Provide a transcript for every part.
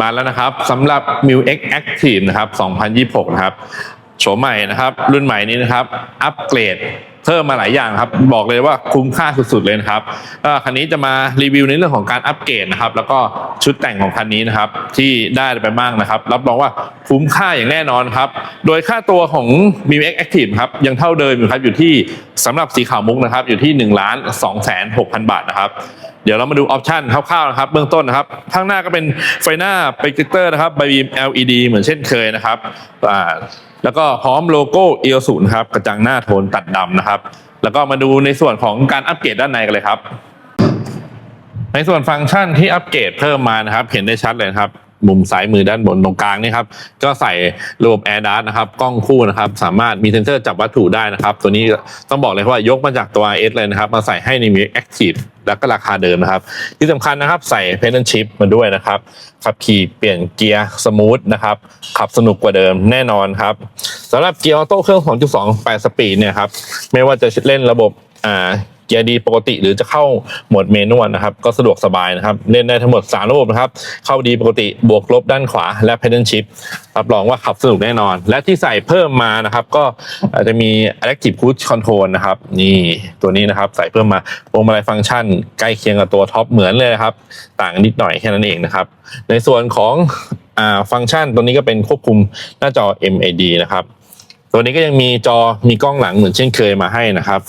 มาแล้วนะครับสำหรับ m i l X Active นะครับ 2026 นะครับโฉมใหม่นะครับ รุ่นใหม่นี้นะครับ อัปเกรดเพิ่มมาหลายอย่างครับ บอกเลยว่าคุ้มค่าสุดๆเลยนะครับก็คันนี้จะมารีวิวในเรื่องของการอัปเกรดนะครับ แล้วก็ชุดแต่งของคันนี้นะครับ ที่ได้ไปบ้างนะครับ รับรองว่าคุ้มค่าอย่างแน่นอนครับ โดยค่าตัวของ m i l X Active ครับยังเท่าเดิมอยู่ครับอยู่ที่ สำหรับสีขาวมุกนะครับอยู่ที่1ล้าน2แสน6พันบาทนะครับเดี๋ยวเรามาดูออปชันคร่าวๆนะครับเบื้องต้นนะครับข้างหน้าก็เป็นไฟหน้าโปรเจคเตอร์นะครับไบบีม LED เหมือนเช่นเคยนะครับอ่าแล้วก็พร้อมโลโก้เอ o ศูนย์ครับกระจังหน้าโทนตัดดำนะครับ แล้วก็มาดูในส่วนของการอัปเกรดด้านในกันเลยครับ ในส่วนฟังก์ชันที่อัปเกรดเพิ่มมานะครับ เห็นได้ชัดเลยครับ มุมซ้ายมือด้านบนตรงกลางนี่ครับก็ใส่ระบบ Air Dart นะครับกล้องคู่นะครับ สามารถมีเซ็นเซอร์จับวัตถุได้นะครับ ตัวนี้ต้องบอกเลยว่ายกมาจากตัว S เลยนะครับ มาใส่ให้ใน m i Active แล้วก็ราคาเดิมนะครับ ที่สำคัญนะครับใส่ Pedal Shift มาด้วยนะครับ ขับขี่เปลี่ยนเกียร์สมูทนะครับ ขับสนุกกว่าเดิมแน่นอนครับสำหรับเกียร์ออโต้เครื่อง 2.2 8 สปีดเนี่ยครับไม่ว่าจะเล่นระบบอ่า เกียร์ดีปกติหรือจะเข้าโหมดเมนวลนะครับ ก็สะดวกสบายนะครับ เล่นได้ทั้งหมด 3 ระบบนะครับ เข้าดีปกติบวกลบด้านขวาและ pedal shift รับรองว่าขับสนุกแน่นอน และที่ใส่เพิ่มมานะครับ ก็อาจจะมี adaptive cruise control นะครับ นี่ตัวนี้นะครับ ใส่เพิ่มมาพวงมาลัยฟังก์ชัน ใกล้เคียงกับตัวท็อปเหมือนเลยนะครับ ต่างนิดหน่อยแค่นั้นเองนะครับ ในส่วนของฟังก์ชันตัวนี้ก็เป็นควบคุมหน้าจอ MAD นะครับ ตัวนี้ก็ยังมีจอมีกล้องหลังเหมือนเช่นเคยมาให้นะครับ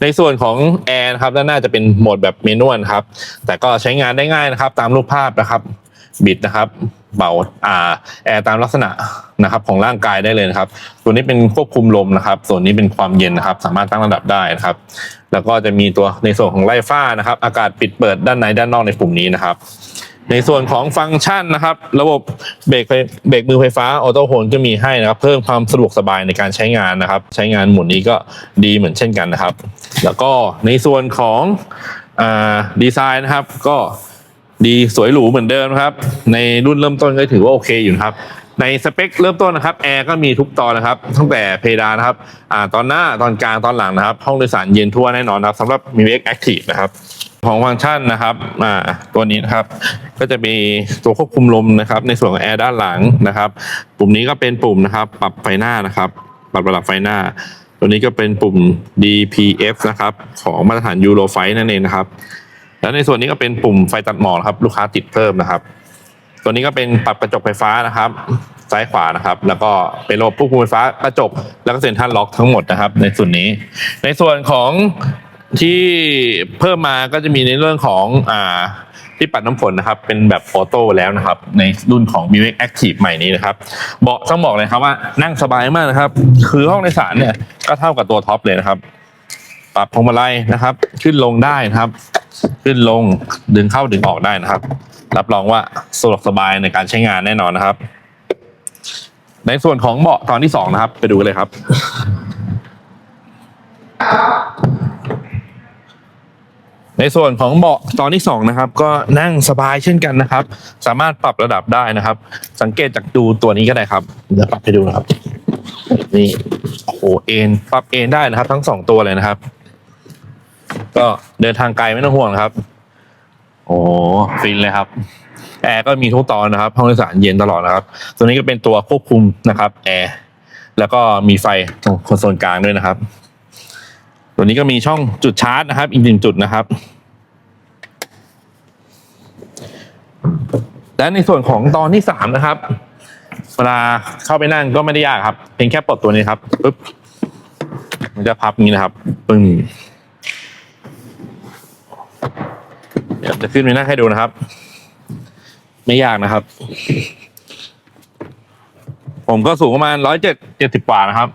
ในส่วนของแอร์นะครับด้านหน้าจะเป็นโหมดแบบเมนวลครับ แต่ก็ใช้งานได้ง่ายนะครับ ตามรูปภาพนะครับ บิดนะครับเบาอ่าแอร์ตามลักษณะนะครับของร่างกายได้เลยนะครับ ตัวนี้เป็นควบคุมลมนะครับ ส่วนนี้เป็นความเย็นนะครับ สามารถตั้งระดับได้นะครับ แล้วก็จะมีตัวในส่วนของไล่ฟ้านะครับ อากาศปิดเปิดด้านในด้านนอกในปุ่มนี้นะครับ ในส่วนของฟังก์ชันนะครับ ระบบเบรกเบรกมือไฟฟ้าออโต้โฮนก็มีให้นะครับ เพิ่มความสะดวกสบายในการใช้งานนะครับ ใช้งานหมุนนี้ก็ดีเหมือนเช่นกันนะครับ แล้วก็ในส่วนของอดีไซน์นะครับ ก็ดีสวยหรูเหมือนเดิมครับ ในรุ่นเริ่มต้นก็ถือว่าโอเคอยู่ครับ ในสเปคเริ่มต้นนะครับแอร์ก็มีทุกตอนนะครับตั้งแต่เพดานนะครับอ่าตอนหน้าตอนกลางตอนหลังนะครับ ห้องโดยสารเย็นทั่วแน่นอนครับสำหรับ m i x Active นะครับของฟังก์ชันนะครับอ่าตัวนี้นะครับ ก็จะมีตัวควบคุมลมนะครับ ในส่วนของแอร์ด้านหลังนะครับ ปุ่มนี้ก็เป็นปุ่มนะครับ ปรับไฟหน้านะครับ ปรับระดับไฟหน้า ตัวนี้ก็เป็นปุ่ม DPF นะครับ ของมาตรฐานยูโรไฟนั่นเองนะครับ แล้วในส่วนนี้ก็เป็นปุ่มไฟตัดหมอกครับ ลูกค้าติดเพิ่มนะครับ ตัวนี้ก็เป็นปรับกระจกไฟฟ้านะครับ ซ้ายขวานะครับ แล้วก็เป็นระบบควบคุมไฟฟ้ากระจก แล้วก็เซ็นทรัลล็อกทั้งหมดนะครับ ในส่วนนี้ ในส่วนของที่เพิ่มมาก็จะมีในเรื่องของอ่าที่ปัดน้ำฝนนะครับเป็นแบบออโต้แล้วนะครับ ในรุ่นของ m i x Active ใหม่นี้นะครับเบาะต้องบอกเลยครับว่านั่งสบายมากนะครับ คือห้องโดยสารเนี่ยก็เท่ากับตัวท็อปเลยนะครับ ปรับพวงมาลัยนะครับ ขึ้นลงได้นะครับ ขึ้นลงดึงเข้าดึงออกได้นะครับ รับรองว่าสะดวกสบายในการใช้งานแน่นอนนะครับ ในส่วนของเบาะตอนที่สองนะครับ ไปดูกันเลยครับ ในส่วนของเบาะตอนที่สองนะครับ ก็นั่งสบายเช่นกันนะครับ สามารถปรับระดับได้นะครับ สังเกตจากดูตัวนี้ก็ได้ครับเดี๋ยวปรับให้ดูนะครับนี่โอ้โหเอ็นปรับเอ็นได้นะครับ ทั้งสองตัวเลยนะครับ ก็เดินทางไกลไม่ต้องห่วงนะครับ โอ้ฟินเลยครับ แอร์ก็มีทุกตอนนะครับ ห้องโดยสารเย็นตลอดนะครับ ตัวนี้ก็เป็นตัวควบคุมนะครับแอร์แล้วก็มีไฟตรงคอนโซลกลางด้วยนะครับ ตัวนี้ก็มีช่องจุดชาร์จนะครับ อีกหนึ่งจุดนะครับ และในส่วนของตอนที่สามนะครับ เวลาเข้าไปนั่งก็ไม่ได้ยากครับ เพียงแค่ปลดตัวนี้ครับปึ๊บมันจะพับอย่างนี้นะครับปึ้ง ดี๋ยวจะขึ้นไปนั่งให้ดูนะครับ ไม่ยากนะครับ ผมก็สูงประมาณร้อยเจ็ดเจ็ดสิบกว่านะครับ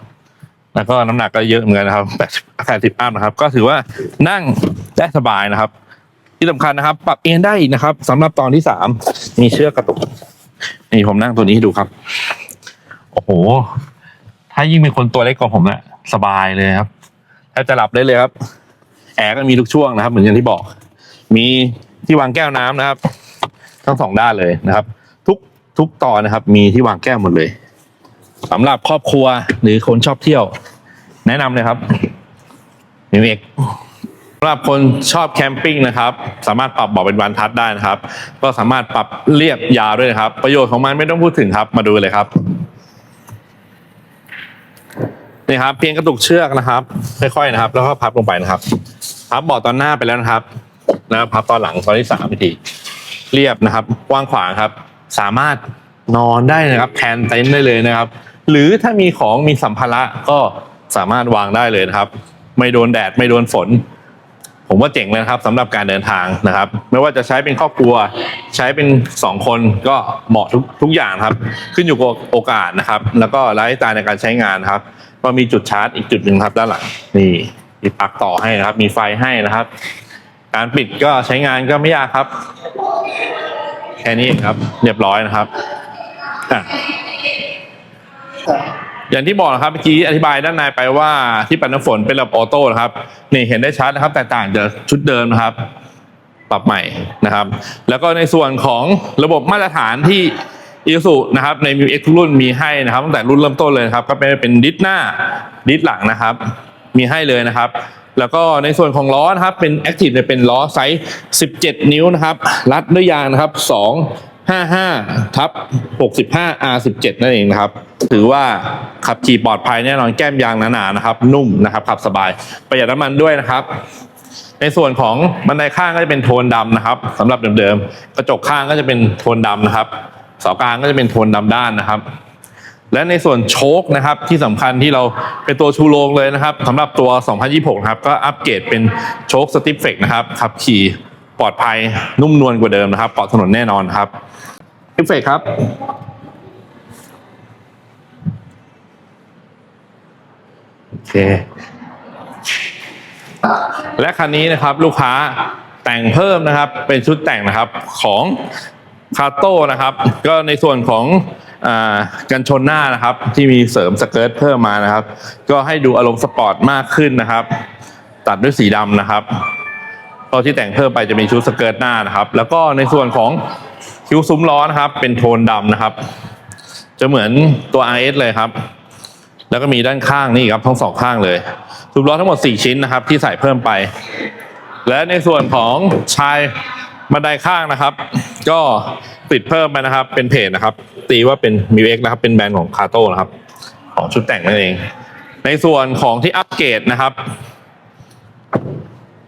แล้วก็น้ำหนักก็เยอะเหมือนกันนะครับแปดแปดสิบอัพนะครับ ก็ถือว่านั่งได้สบายนะครับ ที่สำคัญนะครับ ปรับเอนได้นะครับสำหรับตอนที่สามมีเชือกกระตุกนี่ผมนั่งตัวนี้ให้ดูครับ โอ้โห ถ้ายิ่งเป็นคนตัวเล็กกว่าผมเนี่ยสบายเลยครับแทบจะหลับได้เลยครับ แอร์ก็มีทุกช่วงนะครับ เหมือนอย่างที่บอก มีที่วางแก้วน้ำนะครับ ทั้งสองด้านเลยนะครับ ทุกทุกตอนนะครับ มีที่วางแก้วหมดเลยสำหรับครอบครัวหรือคนชอบเที่ยว แนะนำเลยครับมิวเอกสำหรับคนชอบแคมปิ้งนะครับ สามารถปรับเบาะเป็นวันทัดได้นะครับ ก็สามารถปรับเรียบยาวด้วยนะครับ ประโยชน์ของมันไม่ต้องพูดถึงครับ มาดูเลยครับนี่ครับ เพียงกระตุกเชือกนะครับ ค่อยๆนะครับ แล้วก็พับลงไปนะครับพับเบาะตอนหน้าไปแล้วนะครับ นะครับพับตอนหลังตอนที่สามวิธีเรียบนะครับกว้างขวางครับ สามารถนอนได้นะครับแทนเต็นท์ได้เลยนะครับ หรือถ้ามีของมีสัมภาระก็สามารถวางได้เลยนะครับ ไม่โดนแดดไม่โดนฝน ผมว่าเจ๋งเลยนะครับสำหรับการเดินทางนะครับ ไม่ว่าจะใช้เป็นครอบครัว ใช้เป็นสองคนก็เหมาะทุกทุกอย่างครับ ขึ้นอยู่กับโอกาสนะครับ แล้วก็ไลฟ์สไตล์ในการใช้งานครับก็มีจุดชาร์จอีกจุดหนึ่งครับด้านหลังนี่มีปลั๊กต่อให้นะครับ มีไฟให้นะครับ การปิดก็ใช้งานก็ไม่ยากครับ แค่นี้เองครับ เรียบร้อยนะครับอะอย่างที่บอกนะครับเมื่อกี้อธิบายด้านในไปว่าที่ปัดน้ำฝนเป็นระบบออโต้นะครับ นี่เห็นได้ชัดนะครับแตกต่างจากชุดเดิมนะครับ ปรับใหม่นะครับ แล้วก็ในส่วนของระบบมาตรฐานที่อีสุนะครับใน m ิวเอ็กทุกรุ่นมีให้นะครับตั้งแต่รุ่นเริ่มต้นเลยครับ ก็เป็นเป็นดิสหน้าดิสหลังนะครับ มีให้เลยนะครับ แล้วก็ในส่วนของล้อนะครับเป็น Active เนี่ยเป็นล้อไซส์ 17 นิ้วนะครับ รัดด้วยยางนะครับ 255ทับ65 R17 นั่นเองนะครับ ถือว่าขับขี่ปลอดภัยแน่นอนแก้มยางหนาๆนะครับ นุ่มนะครับขับสบายประหยัดน้ำมันด้วยนะครับ ในส่วนของบันไดข้างก็จะเป็นโทนดำนะครับสำหรับเดิมๆกระจกข้างก็จะเป็นโทนดำนะครับเสากลางก็จะเป็นโทนดำด้านนะครับ และในส่วนโชคนะครับที่สำคัญที่เราเป็นตัวชูโรงเลยนะครับสำหรับตัว 2026นะครับก็อัปเกรดเป็นโชคสติปเฟกนะครับขับขี่ปลอดภัยนุ่มนวลกว่าเดิมนะครับปลอดถนนแน่นอนครับสติปเฟกครับโอเคและคันนี้นะครับลูกค้าแต่งเพิ่มนะครับเป็นชุดแต่งนะครับของคาโต้นะครับ ก็ในส่วนของ กันชนหน้านะครับ ที่มีเสริมสเกิร์ตเพิ่มมานะครับ ก็ให้ดูอารมณ์สปอร์ตมากขึ้นนะครับ ตัดด้วยสีดำนะครับก็ที่แต่งเพิ่มไปจะมีชุดสเกิร์ตหน้านะครับ แล้วก็ในส่วนของคิ้วซุ้มล้อนะครับ เป็นโทนดำนะครับ จะเหมือนตัว RS เลยครับ แล้วก็มีด้านข้างนี่ครับทั้งสองข้างเลยทุบล้อทั้งหมด 4 ชิ้นนะครับ ที่ใส่เพิ่มไป และในส่วนของชาย บันไดข้างนะครับ ก็ติดเพิ่มไปนะครับ เป็นเพจนะครับ ตีว่าเป็นมิวเอ็กนะครับ เป็นแบรนด์ของคาโต้นะครับ ของชุดแต่งนั่นเอง ในส่วนของที่อัปเกรดนะครับ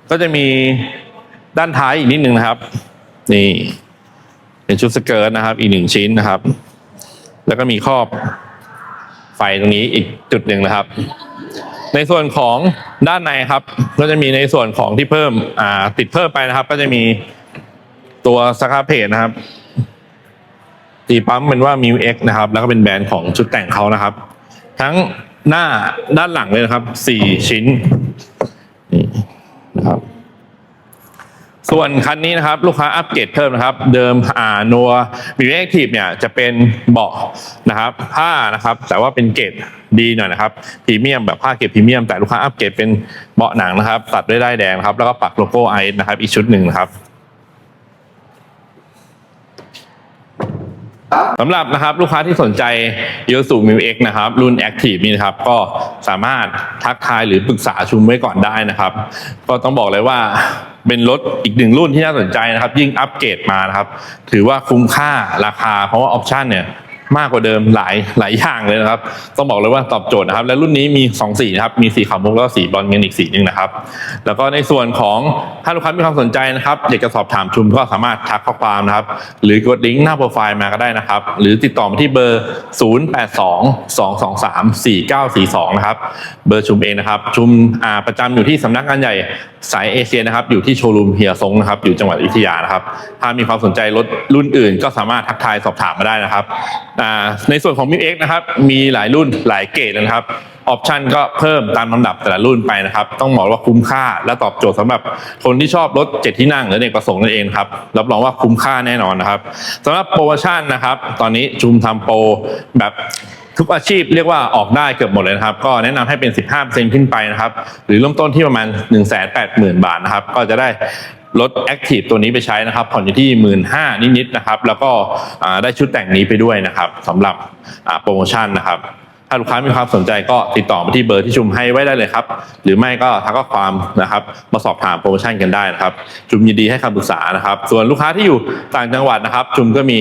ก็จะมีด้านท้ายอีกนิดนึงนะครับ นี่ เป็นชุดสเกิร์ตนะครับ อีกหนึ่งชิ้นนะครับ แล้วก็มีครอบไฟตรงนี้อีกจุดหนึ่งนะครับ ในส่วนของด้านในครับ ก็จะมีในส่วนของที่เพิ่มอ่าติดเพิ่มไปนะครับ ก็จะมี ตัวสครับเพจนะครับตีปั๊มเป็นว่า m ิวเอ็กนะครับ แล้วก็เป็นแบรนด์ของชุดแต่งเขานะครับ ทั้งหน้าด้านหลังเลยนะครับสี่ชิ้นนี่นะครับ ส่วนคันนี้นะครับ ลูกค้าอัปเกรดเพิ่มนะครับ เดิมอ่านัวมีแอคทีฟเนี่ยจะเป็นเบาะนะครับ ผ้านะครับ แต่ว่าเป็นเกรดดีหน่อยนะครับพรีเมียมแบบผ้าเกรดพรีเมียมแต่ลูกค้าอัปเกรดเป็นเบาะหนังนะครับ ตัดด้วยได้ายแดงครับแล้วก็ปักโลโก้ไอนะครับ อีกชุดหนึ่งนะครับ สำหรับนะครับลูกค้าที่สนใจยูสูมิวเอ็กนะครับรุ่น Active นี่นะครับก็สามารถทักทายหรือปรึกษาชุมไว้ก่อนได้นะครับ ก็ต้องบอกเลยว่าเป็นรถอีกหนึ่งรุ่นที่น่าสนใจนะครับ ยิ่งอัปเกรดมานะครับ ถือว่าคุ้มค่าราคาเพราะว่าออปชันเนี่ย มากกว่าเดิมหลายหลายอย่างเลยนะครับ ต้องบอกเลยว่าตอบโจทย์นะครับ และรุ่นนี้มี2สีนะครับ มีสีขาวมุกแล้วก็สีบอลเงินอีกสีหนึ่งนะครับ แล้วก็ในส่วนของถ้าลูกค้ามีความสนใจนะครับอยากจะสอบถามชุมก็สามารถทักข้อความนะครับ หรือกดลิงก์หน้าโปรไฟล์มาก็ได้นะครับ หรือติดต่อมาที่เบอร์ 0822234942 นะครับ เบอร์ชุมเองนะครับ ชุมอาประจำอยู่ที่สำนักงานใหญ่ สายเอเชียนะครับอยู่ที่โชว์รูมเฮียซงนะครับอยู่จังหวัดอยุธยานะครับ ถ้ามีความสนใจรถรุ่นอื่น ก็สามารถทักทายสอบถามมาได้นะครับในส่วนของมิวเอ็กนะครับมีหลายรุ่นหลายเกรดนะครับออปชันก็เพิ่มตามลำดับแต่ละรุ่นไปนะครับ ต้องบอกว่าคุ้มค่าและตอบโจทย์สำหรับคนที่ชอบรถเจ็ดที่นั่งหรือเด็กประสงค์นั่นเองครับรับรองว่าคุ้มค่าแน่นอนนะครับสำหรับโปรโมชั่นนะครับ ตอนนี้ชุมทำโปรแบบ ทุกอาชีพเรียกว่าออกได้เกือบหมดเลยนะครับ ก็แนะนำให้เป็น 15%ขึ้นไปนะครับ หรือเริ่มต้นที่ประมาณ 180,000 บาทนะครับ ก็จะได้รถ Active ตัวนี้ไปใช้นะครับ ผ่อนอยู่ที่ 15,000นิดๆนะครับ แล้วก็ได้ชุดแต่งนี้ไปด้วยนะครับสำหรับโปรโมชั่นนะครับ ถ้าลูกค้ามีความสนใจก็ติดต่อมาที่เบอร์ที่ชุมให้ไว้ได้เลยครับ หรือไม่ก็ทักข้อความนะครับ มาสอบถามโปรโมชั่นกันได้นะครับ ชุมยินดีให้คำปรึกษานะครับ ส่วนลูกค้าที่อยู่ต่างจังหวัดนะครับ ชุมก็มี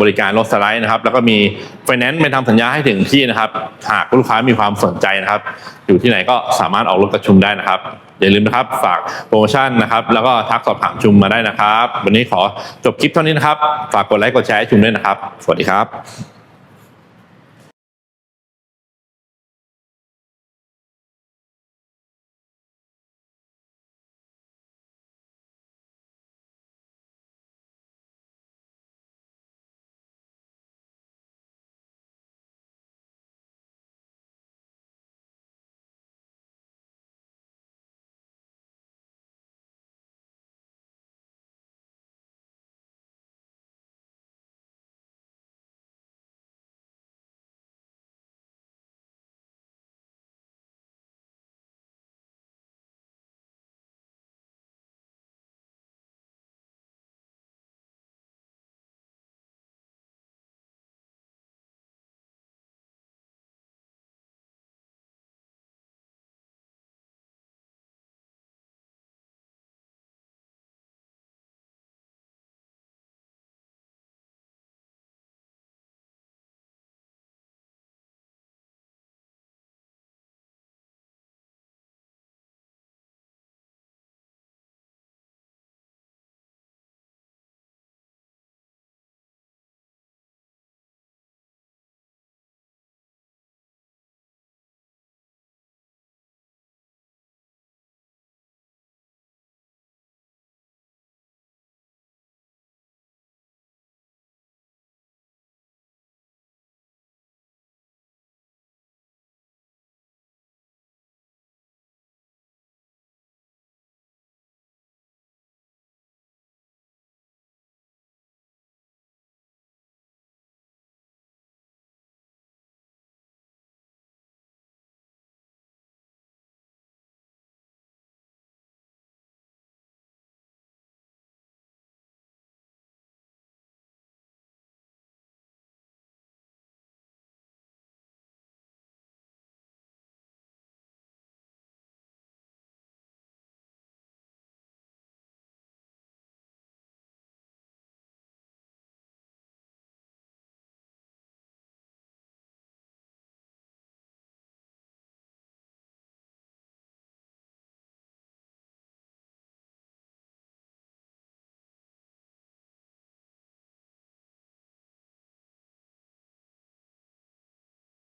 บริการรถสไลด์นะครับ แล้วก็มีไฟแนนซ์ไปทำสัญญาให้ถึงที่นะครับ หากลูกค้ามีความสนใจนะครับ อยู่ที่ไหนก็สามารถออกรถกับชุมได้นะครับอย่าลืมนะครับฝากโปรโมชั่นนะครับ แล้วก็ทักสอบถามชุมมาได้นะครับ วันนี้ขอจบคลิปเท่านี้นะครับ ฝากกดไลค์กดแชร์ให้ชุมด้วยนะครับ สวัสดีครับ